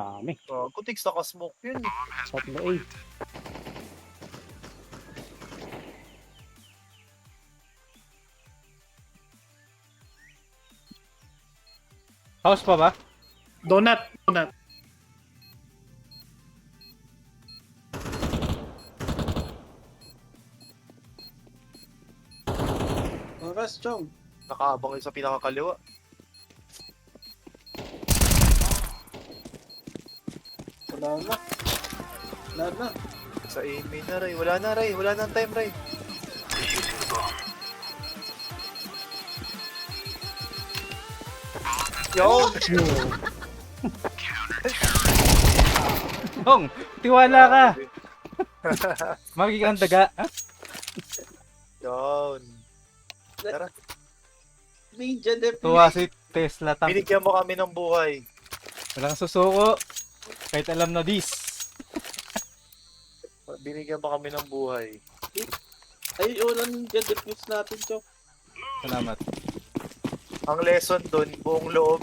Dami. Oh, kutik sa smoke yun. Tatlo A. House pa ba? Donut. Donut. Oras, Chong. Nakaabang yun sa pinakakaliwa. Wala na. Wala na. Sa aiming na, Ray. Wala na, Ray. Wala na ang time, Ray. Yo! Hong, tiwala ka. Magiging daga. Ha? Yun. Tara. Ninja. Tuwa si Tesla tank. Binigyan mo kami ng buhay. Walang susuko. Kahit alam na this. Binigyan mo kami ng buhay. Ay, wala ninja defuse natin, Chong. Salamat. Ang lesson doon, buong loob,